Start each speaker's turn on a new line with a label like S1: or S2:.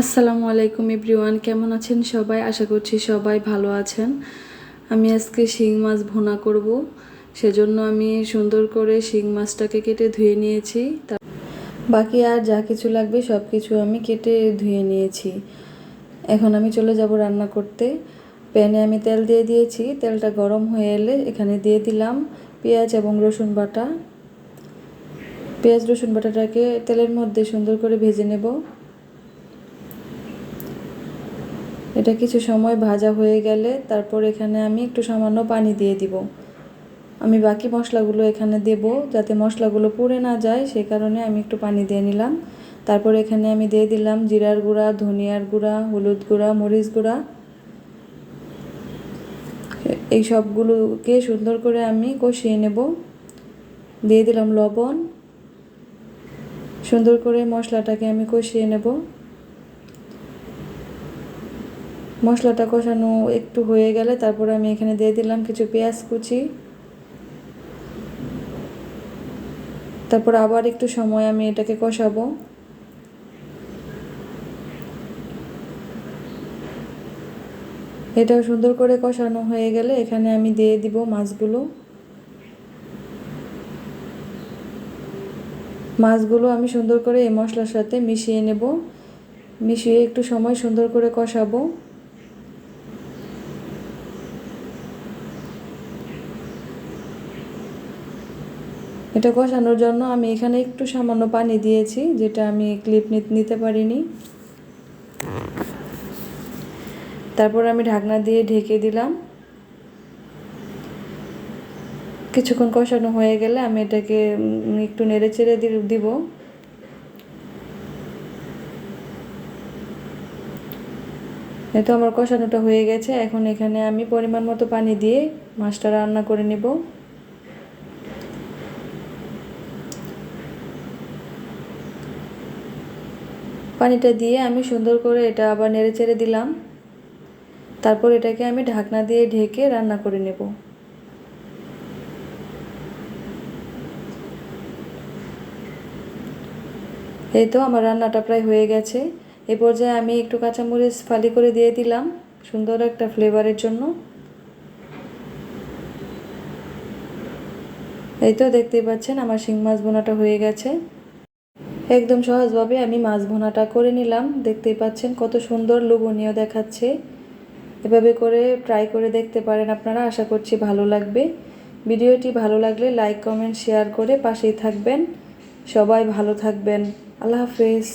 S1: আসসালামু আলাইকুম এভরিওয়ান, কেমন আছেন সবাই? আশা করছি সবাই ভালো আছেন। আমি আজকে শিং মাছ ভোনা করব। সেজন্য আমি সুন্দর করে শিং মাছটাকে কেটে ধুয়ে নিয়েছি। বাকি আর যা কিছু লাগবে সব কিছু আমি কেটে ধুয়ে নিয়েছি। এখন আমি চলে যাব রান্না করতে। প্যানে আমি তেল দিয়ে দিয়েছি। তেলটা গরম হয়ে এলে এখানে দিয়ে দিলাম পেঁয়াজ এবং রসুন বাটা। পেঁয়াজ রসুন বাটাটাকে তেলের মধ্যে সুন্দর করে ভেজে নেব। এটা কিছু সময় ভাজা হয়ে গেলে তারপর এখানে আমি একটু সামান্য পানি দিয়ে দিব। আমি বাকি মশলাগুলো এখানে দেব যাতে মশলাগুলো পুড়ে না যায় সেই কারণে আমি একটু পানি দিয়ে নিলাম। তারপর এখানে আমি দিয়ে দিলাম জিরার গুঁড়া, ধনিয়ার গুঁড়া, হলুদ গুঁড়া, মরিচ গুঁড়া। এই সবগুলোকে সুন্দর করে আমি কষিয়ে নেব। দিয়ে দিলাম লবণ। সুন্দর করে মশলাটাকে আমি কষিয়ে নেব। মশলাটা কষানো একটু হয়ে গেলে তারপরে আমি এখানে দিয়ে দিলাম কিছু পেঁয়াজ কুচি। তারপর আবার একটু সময় আমি এটাকে কষাবো। এটাও সুন্দর করে কষানো হয়ে গেলে এখানে আমি দিয়ে দিব মাছগুলো। মাছগুলো আমি সুন্দর করে এই মশলার সাথে মিশিয়ে নেব। মিশিয়ে একটু সময় সুন্দর করে কষাবো। এটা কষানোর জন্য আমি এখানে একটু সামান্য পানি দিয়েছি, যেটা আমি ক্লিপ নিতে পারিনি। তারপর আমি ঢাকনা দিয়ে ঢেকে দিলাম। কিছুক্ষণ কষানো হয়ে গেলে আমি এটাকে একটু নেড়ে চেড়ে দিব। এতো আমার কষানোটা হয়ে গেছে, এখন এখানে আমি পরিমাণ মতো পানি দিয়ে মাছটা রান্না করে নিব। পানিটা দিয়ে আমি সুন্দর করে এটা আবার নেড়ে চেড়ে দিলাম। তারপর এটাকে আমি ঢাকনা দিয়ে ঢেকে রান্না করে নেব। এই তো আমার রান্নাটা প্রায় হয়ে গেছে। এ পর্যায়ে আমি একটু কাঁচামরিচ ফালি করে দিয়ে দিলাম সুন্দর একটা ফ্লেভারের জন্য। এই তো দেখতেই পাচ্ছেন আমার শিং মাছ বোনাটা হয়ে গেছে। একদম সহজভাবে আমি মাছ ভোনাটা করে নিলাম। দেখতেই পাচ্ছেন কত সুন্দর লোভনীয় দেখাচ্ছে। এভাবে করে ট্রাই করে দেখতে পারেন আপনারা, আশা করছি ভালো লাগবে। ভিডিওটি ভালো লাগলে লাইক কমেন্ট শেয়ার করে পাশেই থাকবেন। সবাই ভালো থাকবেন। আল্লাহ হাফেজ।